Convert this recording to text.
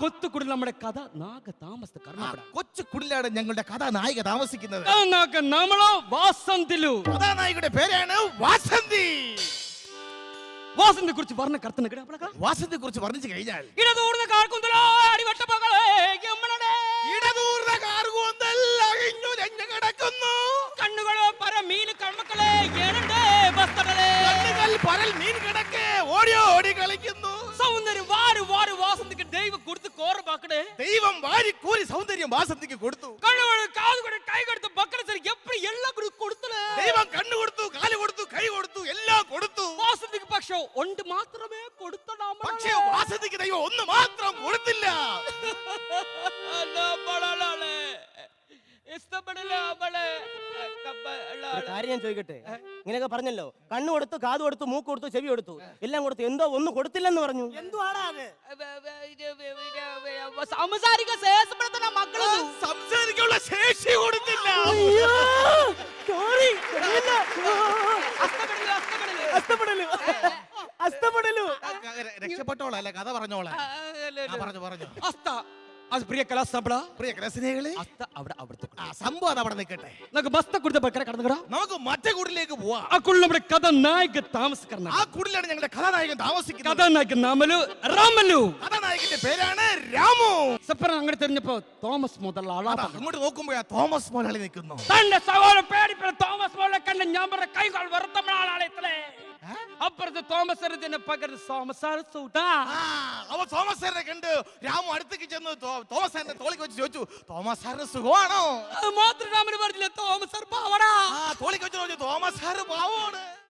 കൊത്തുകുടിൽ നമ്മുടെ കഥ നാഗ താമസ കർണാടക കൊച്ചു കുടിലാണ് ഞങ്ങളുടെ കഥാനായിക താമസിക്കുന്നത്. നാഗ നമ്മളോ വാസന്തിലു. കഥാനായികയുടെ പേരാണ് വാസന്തി. വാസന്തി കുറിച്ച് പറഞ്ഞ കർത്തന വാസന്തി വാസന്തിയെ കുറിച്ച് വർണിച്ചു കഴിഞ്ഞാൽ ഇടതൂർന്ന കാർക്കുന്തലോ അടിവട്ട മകളെ യമ്മനടെ ഇടതൂർന്ന കാർകൂന്തൽ അഴിഞ്ഞു രഞ്ഞു കിടക്കുന്നു. കണ്ണുകളോ പര മീൻ കൺമക്കളെ ഏനണ്ടേ വസ്ത്രകളെ കണ്ണുകൾ പരൽ മീൻ കിടക്കെ ഓടി ഓടി കളിക്കുന്നു. സൗന്ദര്യം വാരു വാരു വാസന്തിക്ക് ദൈവം കൊടുത്ത് தெய்வம் ദൈവം கூறி സൗന്ദര്യം വാസന്തിക്ക് കൊടുത്തു. കണ്ണുകൾ காது கூட கை கொடுத்து ബക്കല சரி எப்படி எல்லாம் கொடுத்துல தெய்வம் ദൈവം கொடுத்து കൊടുത്തു கொடுத்து കൊടുത്തു കൈ കൊടുത്തു എല്ലാം കൊടുത്തു. വാസന്തിക്ക് പക്ഷേ ഉണ്ട് മാത്രമേ കൊടുത്തടാ പക്ഷേ വാസന്തിക്ക് ദൈവം ഒന്ന് മാത്രം കൊടുത്തില്ല. ഒരു കാര്യം ഞാൻ ചോദിക്കട്ടെ? ഇങ്ങനെയൊക്കെ പറഞ്ഞല്ലോ. കണ്ണു കൊടുത്തു കാത് കൊടുത്തു മൂക്ക് കൊടുത്തു ചെവി കൊടുത്തു. എല്ലാം കൊടുത്തു എന്തോ ഒന്നും കൊടുത്തില്ലെന്ന് പറഞ്ഞു. എന്തുവാടാ അത്? സംസാരിക്ക ശേഷപ്പെടുത്തുന്ന മക്കൾ സംസാരിക്കാനുള്ള ശേഷി കൊടുത്തില്ല. അസ്തപ്പെടലു അസ്തപ്പെടലു രക്ഷപ്പെട്ടോളല്ലേ കഥ പറഞ്ഞോളെ ആ, പറഞ്ഞു പറഞ്ഞു. അസ്ത. പ്രിയ ആ സംഭവം അത് അവിടെ നിൽക്കട്ടെ. നമുക്ക് ബസ്ത കുടുത്ത ബക്കര കടന്നുകടാ നമുക്ക് മറ്റേ കുടിലേക്ക് പോവാ. നമ്മുടെ കഥ നായക താമസക്കരണ ആ കുടിലാണ് ഞങ്ങളുടെ കഥാനായകൻ താമസിക്കുന്നത്. കഥാനായക നാമലു രാമലു. കഥാനായകന്റെ പേരാണ് രാമു. സപ്പറ അങ്ങനെ തെരഞ്ഞപ്പോ തോമസ് അതാ, ആളാ അങ്ങോട്ട് നോക്കുമ്പോഴാ തോമസ് മോലാളി നിൽക്കുന്നു. തന്റെ സഹോദരൻ അപ്പുറത്ത് തോമസ് എറിഞ്ഞ പകരം അവ തോമസ് സാറിനെ കണ്ട് രാമു അടുത്തേക്ക് ചെന്ന് തോമസരനെ തോളിക്ക് വെച്ച് ചോദിച്ചു തോമസ് സുഖമാണോ മാത്രം രാമന് പറഞ്ഞില്ല തോമസ് സാർ പാവടാ ആ തോളിക്ക് വെച്ച് ചോദിച്ചു തോമസ് പാവമാണ്